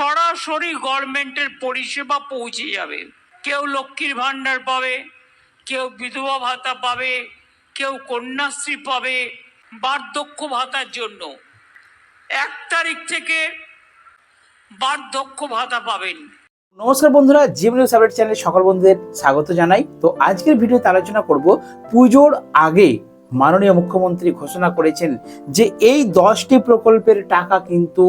সরাসরি গভর্নমেন্টের পরিষেবা পৌঁছে যাবে। কেউ লক্ষ্মীর ভাণ্ডার পাবে, কেউ বিধবা ভাতা পাবে, কেউ কন্যাশ্রী পাবে বার্ধক্য ভাতার জন্য। এক তারিখ থেকে বার্ধক্য ভাতা পাবেন। নমস্কার বন্ধুরা জিম নিউজ আপডেট চ্যানেলে সকল বন্ধুদের স্বাগত জানাই। তো আজকের ভিডিওতে আলোচনা করব পুজোর আগে মাননীয় মুখ্যমন্ত্রী ঘোষণা করেছেন যে এই দশটি প্রকল্পের টাকা কিন্তু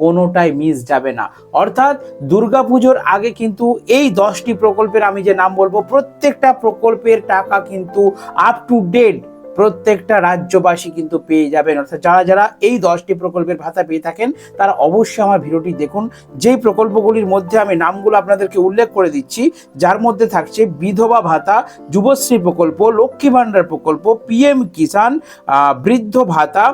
কোনোটাই মিস যাবে না। অর্থাৎ দুর্গাপুজোর আগে কিন্তু এই দশটি প্রকল্পের আমি যে নাম বলব, প্রত্যেকটা প্রকল্পের টাকা কিন্তু আপ টু ডেট প্রত্যেকটা রাজ্যবাসী কিন্তু পেয়ে যাবেন। অর্থাৎ যারা যারা এই দশটি প্রকল্পের ভাতা পেয়ে থাকেন, তারা অবশ্যই আমার ভিডিওটি দেখুন। যেই প্রকল্পগুলির মধ্যে আমি নামগুলো আপনাদেরকে উল্লেখ করে দিচ্ছি, যার মধ্যে থাকছে বিধবা ভাতা, যুবশ্রী প্রকল্প, লক্ষ্মী ভাণ্ডার প্রকল্প পিএম কিষাণ বৃদ্ধ ভাতা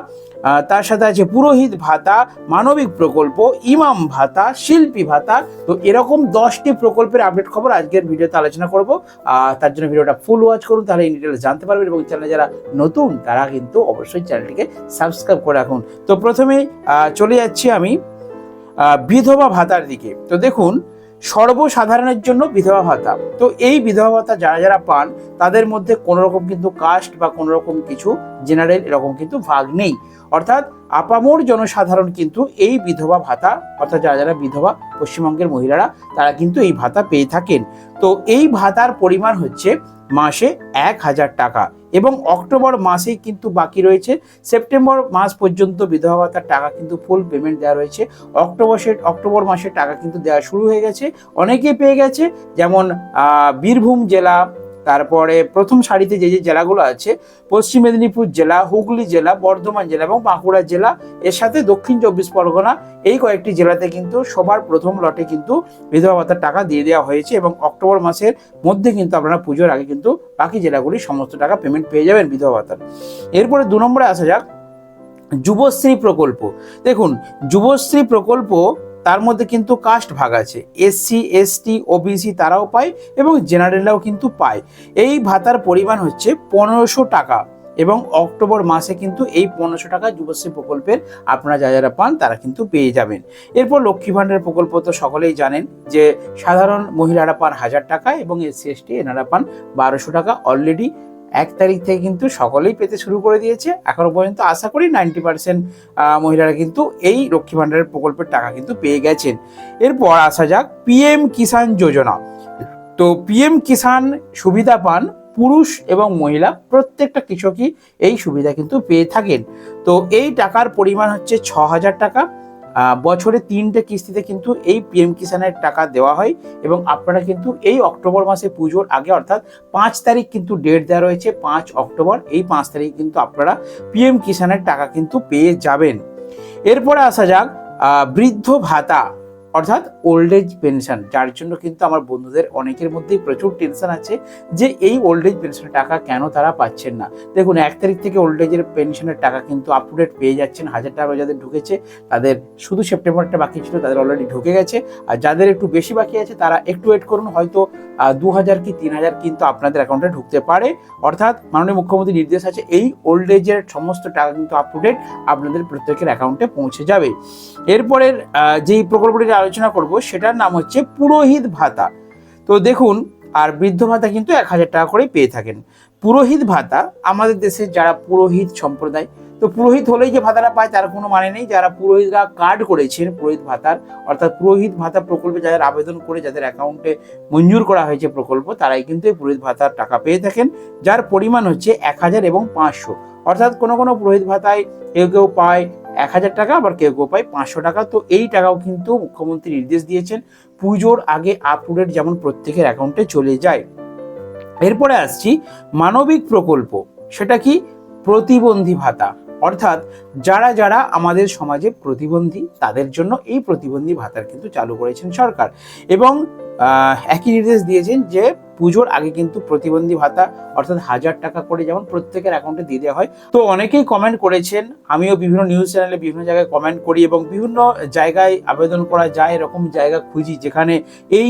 তার সাথে আছে পুরোহিত ভাতা মানবিক প্রকল্প ইমাম ভাতা শিল্পী ভাতা। তো এরকম দশটি প্রকল্পের আপডেট খবর আজকের ভিডিওতে আলোচনা করব। তার জন্য ভিডিওটা ফুল ওয়াচ করুন তাহলে ইন ডিটেলস জানতে পারবেন এবং চ্যানেলে যারা নতুন তারা কিন্তু অবশ্যই চ্যানেলটিকে সাবস্ক্রাইব করে রাখুন। তো প্রথমে আহ, চলে যাচ্ছি আমি বিধবা ভাতার দিকে। তো দেখুন সর্বসাধারণের জন্য বিধবা ভাতা। তো এই বিধবা ভাতা যারা যারা পান তাদের মধ্যে কোনো রকম কিন্তু কাস্ট বা কোনো রকম কিছু জেনারেল এরকম কিন্তু ভাগ নেই। অর্থাৎ আপামর জনসাধারণ কিন্তু এই বিধবা ভাতা, অর্থাৎ যারা যারা বিধবা পশ্চিমবঙ্গের মহিলারা, তারা কিন্তু এই ভাতা পেয়ে থাকেন। তো এই ভাতার পরিমাণ হচ্ছে মাসে এক হাজার টাকা এবং অক্টোবর মাসেই কিন্তু বাকি রয়েছে। সেপ্টেম্বর মাস পর্যন্ত বিধবা ভাতার টাকা কিন্তু ফুল পেমেন্ট দেওয়া রয়েছে। অক্টোবর অক্টোবর মাসে টাকা কিন্তু দেওয়া শুরু হয়ে গেছে। অনেকেই পেয়ে গেছে, যেমন বীরভূম জেলা তারপরে প্রথম সারিতে যে যে জেলাগুলো আছে, পশ্চিম মেদিনীপুর জেলা, হুগলি জেলা, বর্ধমান জেলা এবং বাঁকুড়া জেলা, এর সাথে দক্ষিণ চব্বিশ পরগনা এই কয়েকটি জেলাতে কিন্তু সবার প্রথম লটে কিন্তু বিধবা ভাতার টাকা দিয়ে দেওয়া হয়েছে এবং অক্টোবর মাসের মধ্যে কিন্তু আপনারা পুজোর আগে কিন্তু বাকি জেলাগুলি সমস্ত টাকা পেমেন্ট পেয়ে যাবেন বিধবা ভাতার। এরপরে দু নম্বরে আসা যাক, যুবশ্রী প্রকল্প। দেখুন, যুবশ্রী প্রকল্প তার মধ্যে কিন্তু কাস্ট ভাগ আছে। এসসি এসটি ওবিসি তারাও পায় এবং জেনারেলরাও কিন্তু পায়। এই ভাতার পরিমাণ হচ্ছে পনেরোশো টাকা এবং অক্টোবর মাসে কিন্তু এই পনেরোশো টাকা যুবশ্রী প্রকল্পের আপনারা যা যারা পান তারা কিন্তু পেয়ে যাবেন। এরপর লক্ষ্মী ভাণ্ডার প্রকল্প তো সকলেই জানেন যে সাধারণ মহিলারা পান হাজার টাকা এবং এসসি এসটি এনারা পান বারোশো টাকা। অলরেডি এক তারিখ থেকে কিন্তু সকলেই পেতে শুরু করে দিয়েছে। এখনও পর্যন্ত আশা করি নাইনটি পার্সেন্ট মহিলারা কিন্তু এই লক্ষ্মী ভাণ্ডারের প্রকল্পের টাকা কিন্তু পেয়ে গেছেন। এরপর আসা যাক পিএম কিষাণ যোজনা। তো পিএম কিষাণ সুবিধা পান পুরুষ এবং মহিলা, প্রত্যেকটা কৃষকই এই সুবিধা কিন্তু পেয়ে থাকেন। তো এই টাকার পরিমাণ হচ্ছে ছ হাজার টাকা। বছরে তিনটে কিস্তিতে কিন্তু এই পিএম কিষানের টাকা দেওয়া হয় এবং আপনারা কিন্তু এই অক্টোবর মাসে পুজোর আগে অর্থাৎ পাঁচ তারিখ কিন্তু ডেট দেওয়া রয়েছে, পাঁচ অক্টোবর। এই পাঁচ তারিখ কিন্তু আপনারা পিএম কিষাণের টাকা কিন্তু পেয়ে যাবেন। এরপরে আসা যাক বৃদ্ধ ভাতা। অর্থাৎ ওল্ড এজ পেনশন যার জন্য কিন্তু আমার বন্ধুদের অনেকের মধ্যেই প্রচুর টেনশন আছে যে এই ওল্ড এজ পেনশনের টাকা কেন তারা পাচ্ছেন না। দেখুন, এক তারিখ থেকে ওল্ড এজের পেনশনের টাকা কিন্তু আপ টু ডেট পেয়ে যাচ্ছেন, হাজার টাকা যাদের ঢুকেছে, তাদের শুধু সেপ্টেম্বরটা বাকি ছিল, তাদের অলরেডি ঢুকে গেছে। আর যাদের একটু বেশি বাকি আছে, তারা একটু ওয়েট করুন, হয়তো দু হাজার কি তিন হাজার কিন্তু আপনাদের অ্যাকাউন্টে ঢুকতে পারে। অর্থাৎ মাননীয় মুখ্যমন্ত্রী নির্দেশ আছে, এই ওল্ড এজের সমস্ত টাকা কিন্তু আপ টু ডেট আপনাদের প্রত্যেকের অ্যাকাউন্টে পৌঁছে যাবে। এরপরের যেই প্রকল্পটি আলোচনা করব, সেটার নাম হচ্ছে পুরোহিত ভাতা। তো দেখুন, আর বৃদ্ধ ভাতা কিন্তু এক হাজার টাকা করে পেয়ে থাকেন। পুরোহিত ভাতা আমাদের দেশের যারা পুরোহিত সম্প্রদায়, তো পুরোহিত হলেই যে ভাতাটা পায় তার কোনো মানে নেই। যারা পুরোহিতরা কার্ড করেছেন পুরোহিত ভাতার, অর্থাৎ পুরোহিত ভাতা প্রকল্পে যাদের আবেদন করে, যাদের অ্যাকাউন্টে মঞ্জুর করা হয়েছে প্রকল্প, তারাই কিন্তু এই পুরোহিত ভাতার টাকা পেয়ে থাকেন। যার পরিমাণ হচ্ছে এক হাজার এবং পাঁচশো। অর্থাৎ কোনো কোনো পুরোহিত ভাতায় কেউ কেউ পায় এক হাজার টাকা, আবার কেউ কেউ পায় পাঁচশো টাকা। তো এই টাকাও কিন্তু মুখ্যমন্ত্রী নির্দেশ দিয়েছেন, পুজোর আগে আপ টু ডেট যেমন প্রত্যেকের অ্যাকাউন্টে চলে যায়। এরপরে আসছি, মানবিক প্রকল্প, সেটা কি? প্রতিবন্ধী ভাতা। অর্থাৎ যারা যারা আমাদের সমাজে প্রতিবন্ধী, তাদের জন্য এই প্রতিবন্ধী ভাতার কিন্তু চালু করেছেন সরকার। এবং একই নির্দেশ দিয়েছেন যে পুজোর আগে কিন্তু প্রতিবন্ধী ভাতা, অর্থাৎ হাজার টাকা করে যেমন প্রত্যেকের অ্যাকাউন্টে দিয়ে দেওয়া হয়। তো অনেকেই কমেন্ট করেছেন, আমিও বিভিন্ন নিউজ চ্যানেলে বিভিন্ন জায়গায় কমেন্ট করি এবং বিভিন্ন জায়গায় আবেদন করা যায়, এরকম জায়গা খুঁজি যেখানে এই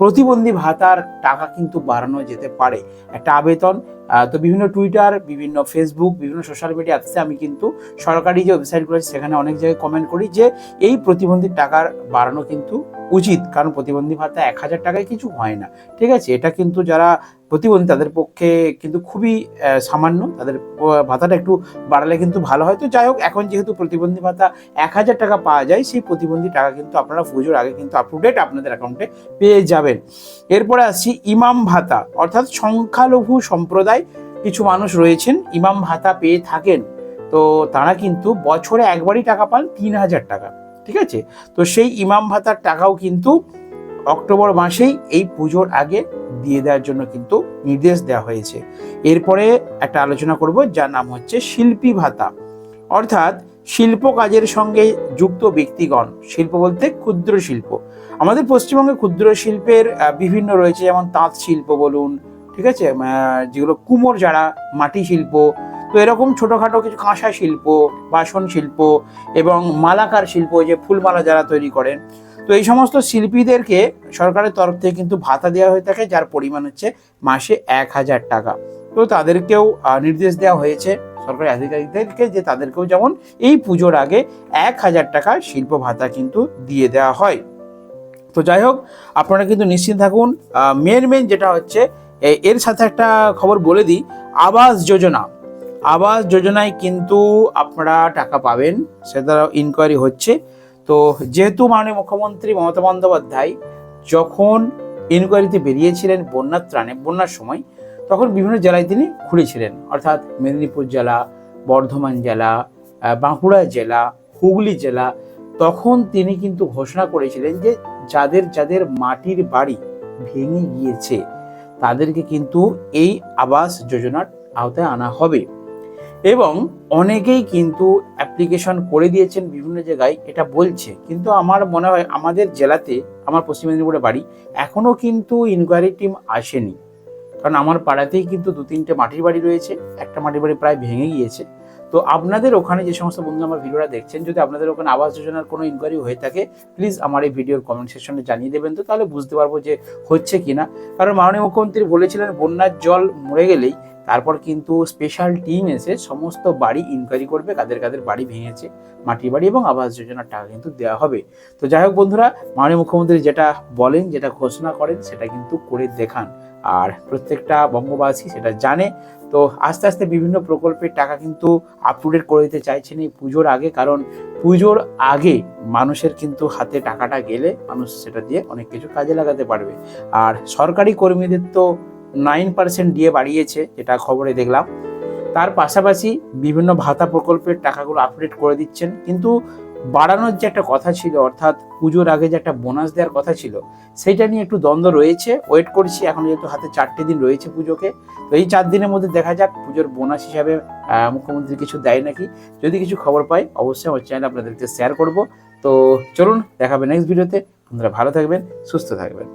প্রতিবন্ধী ভাতার টাকা কিন্তু বাড়ানো যেতে পারে। একটা আবেদন তো বিভিন্ন টুইটার বিভিন্ন ফেসবুক বিভিন্ন সোশ্যাল মিডিয়া অ্যাপসে আমি কিন্তু সরকারি যে ওয়েবসাইটগুলো আছে, সেখানে অনেক জায়গায় কমেন্ট করি যে এই প্রতিবন্ধী টাকার বাড়ানো কিন্তু উচিত। কারণ প্রতিবন্ধী ভাতা এক হাজার টাকায় কিছু হয় না। ঠিক আছে? এটা কিন্তু যারা প্রতিবন্ধী, তাদের পক্ষে কিন্তু খুবই সামান্য। তাদের ভাতাটা একটু বাড়ালে কিন্তু ভালো হয়। তো যাই হোক, এখন যেহেতু প্রতিবন্ধী ভাতা এক হাজার টাকা পাওয়া যায়, সেই প্রতিবন্ধী টাকা কিন্তু আপনারা পুজোর আগে কিন্তু আপ টু ডেট আপনাদের অ্যাকাউন্টে পেয়ে যাবেন। এরপরে আসছি ইমাম ভাতা। অর্থাৎ সংখ্যালঘু সম্প্রদায় কিছু মানুষ রয়েছেন, ইমাম ভাতা পেয়ে থাকেন। তো তারা কিন্তু বছরে একবারই টাকা পান তিন হাজার টাকা। ঠিক আছে? তো সেই ইমাম ভাতার টাকাও কিন্তু অক্টোবর মাসেই এই পুজোর আগে দিয়ে দেওয়ার জন্য কিন্তু নির্দেশ দেওয়া হয়েছে। এরপরে একটা আলোচনা করব যার নাম হচ্ছে শিল্পী ভাতা। অর্থাৎ শিল্প কাজের সঙ্গে যুক্ত ব্যক্তিগণ, শিল্প বলতে ক্ষুদ্র শিল্প। আমাদের পশ্চিমবঙ্গে ক্ষুদ্র শিল্পের বিভিন্ন রয়েছে যেমন তাঁত শিল্প বলুন, ঠিক আছে? যেগুলো কুমোর যারা, মাটি শিল্প তো এরকম ছোটোখাটো কিছু কাঁসা শিল্প, বাসন শিল্প এবং মালাকার শিল্প যে ফুলমালা যারা তৈরি করেন, তো এই সমস্ত শিল্পীদেরকে সরকারের তরফ থেকে কিন্তু ভাতা দেওয়া হয়ে থাকে, যার পরিমাণ হচ্ছে মাসে এক হাজার টাকা। তো তাদেরকেও নির্দেশ দেওয়া হয়েছে সরকারি আধিকারিকদেরকে যে তাদেরকেও যেমন এই পুজোর আগে এক হাজার টাকা শিল্প ভাতা কিন্তু দিয়ে দেওয়া হয়। তো যাই হোক, আপনারা কিন্তু নিশ্চিত থাকুন মেন মেন যেটা হচ্ছে এর সাথে একটা খবর বলে দিই, আবাস যোজনা। আবাস যোজনায় কিন্তু আপনারা টাকা পাবেন সেটা ইনকোয়ারি হচ্ছে। তো যেহেতু মাননীয় মুখ্যমন্ত্রী মমতা বন্দ্যোপাধ্যায় যখন ইনকোয়ারিতে বেরিয়েছিলেন বন্যার ত্রাণে, বন্যার সময়, তখন বিভিন্ন জেলায় তিনি ঘুরেছিলেন অর্থাৎ মেদিনীপুর জেলা, বর্ধমান জেলা বাঁকুড়া জেলা, হুগলি জেলা, তখন তিনি কিন্তু ঘোষণা করেছিলেন যে যাদের যাদের মাটির বাড়ি ভেঙে গিয়েছে, তাদেরকে কিন্তু এই আবাস যোজনার আওতায় আনা হবে। এবং অনেকেই কিন্তু অ্যাপ্লিকেশন করে দিয়েছেন বিভিন্ন জায়গায়, এটা বলছে। কিন্তু আমার মনে হয় আমাদের জেলাতে, আমার পশ্চিম মেদিনীপুরে বাড়ি এখনও কিন্তু ইনকোয়ারি টিম আসেনি। কারণ আমার পাড়াতেই কিন্তু দু তিনটে মাটির বাড়ি রয়েছে, একটা মাটির বাড়ি প্রায় ভেঙে গিয়েছে। তো আপনাদের ওখানে যে সমস্ত বন্ধু আমার ভিডিওটা দেখছেন, যদি আপনাদের ওখানে আবাস যোজনার কোনো ইনকোয়ারি হয়ে থাকে প্লিজ আমার এই ভিডিওর কমেন্ট সেকশনে জানিয়ে দেবেন তো, তাহলে বুঝতে পারব যে হচ্ছে কি না কারণ মাননীয় মুখ্যমন্ত্রী বলেছিলেন, বন্যার জল মরে গেলেই তারপর কিন্তু স্পেশাল টিম এসে সমস্ত বাড়ি ইনকোয়ারি করবে, কাদের কাদের বাড়ি ভেঙেছে, মাটির বাড়ি এবং আবাস যোজনার টাকা কিন্তু দেওয়া হবে। তো যাই হোক বন্ধুরা, মাননীয় মুখ্যমন্ত্রী যেটা বলেন, যেটা ঘোষণা করেন, সেটা কিন্তু করে দেখান। আর প্রত্যেকটা বঙ্গবাসী সেটা জানে। তো আস্তে আস্তে বিভিন্ন প্রকল্পের টাকা কিন্তু আপ করে দিতে চাইছেন এই পুজোর আগে, কারণ পুজোর আগে মানুষের কিন্তু হাতে টাকাটা গেলে মানুষ সেটা দিয়ে অনেক কিছু কাজে লাগাতে পারবে। আর সরকারি কর্মীদের তো নাইন পার্সেন্ট দিয়ে বাড়িয়েছে এটা খবরে দেখলাম। তার পাশাপাশি বিভিন্ন ভাতা প্রকল্পের টাকাগুলো আপডেট করে দিচ্ছেন। কিন্তু বাড়ানোর যে একটা কথা ছিল, অর্থাৎ পুজোর আগে যে একটা বোনাস দেওয়ার কথা ছিল সেটা নিয়ে একটু দ্বন্দ্ব রয়েছে। ওয়েট করছি, এখন যেহেতু হাতে চারটে দিন রয়েছে পুজোকে। তো এই চার দিনের মধ্যে দেখা যাক, পুজোর বোনাস হিসাবে মুখ্যমন্ত্রী কিছু দেয় নাকি? যদি কিছু খবর পাই, অবশ্যই আমার চ্যানেল আপনাদেরকে শেয়ার করব। তো চলুন, দেখাবে নেক্সট ভিডিওতে আপনারা ভালো থাকবেন, সুস্থ থাকবেন।